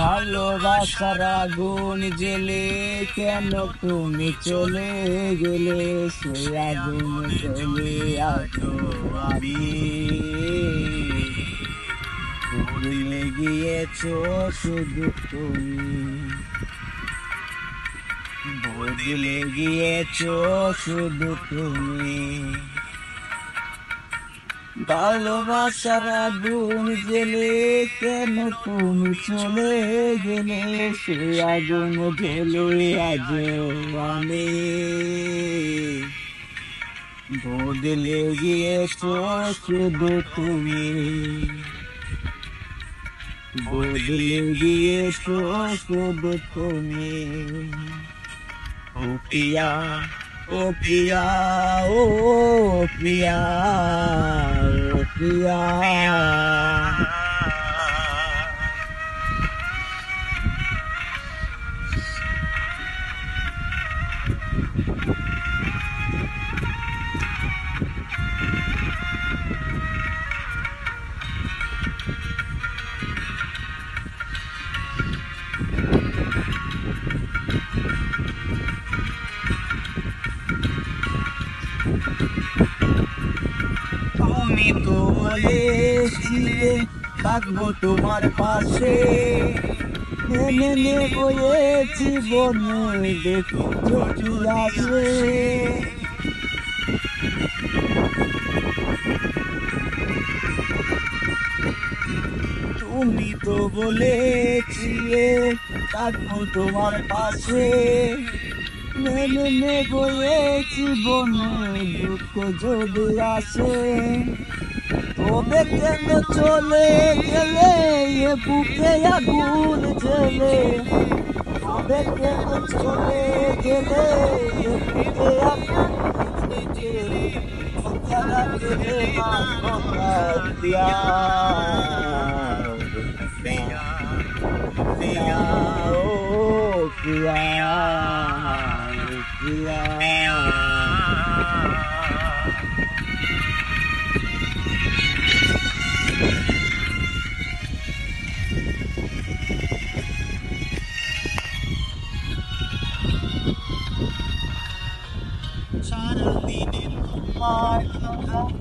ভালোবাসার আগুন জেলে কেন তুমি চলে গেলে? সে আগুন চলে আছো আমি। ভুলে গিয়েছো শুধু তুমি। বদলে গিয়েছো শুধু তুমি। ভালোবাসার আগুন জেলে কেন তুমি চলে গেলে? সে আগুন ঢেলে আজ আমি। বদলে গিয়েছো শুধু তুমি। বদলে গিয়েছো শুধু তুমি। ও ओ पिया ओ पिया ओ पिया। তুমি তো বলেছিলে থাকব তোমার পাশে। জীবনে, দেখো যদি আসে তুমি তো বলেছিলে, থাকব তোমার পাশে। মেনে নেবো এ জীবনে দুঃখ যদি আসে তবে কেন চলে গেলে এ বুকে আগুন জ্বলে তবে কেন চলে গেলে এ বুকে আগুন জ্বলে কথা রাখলে মা কথা দিয়া trying to lean in my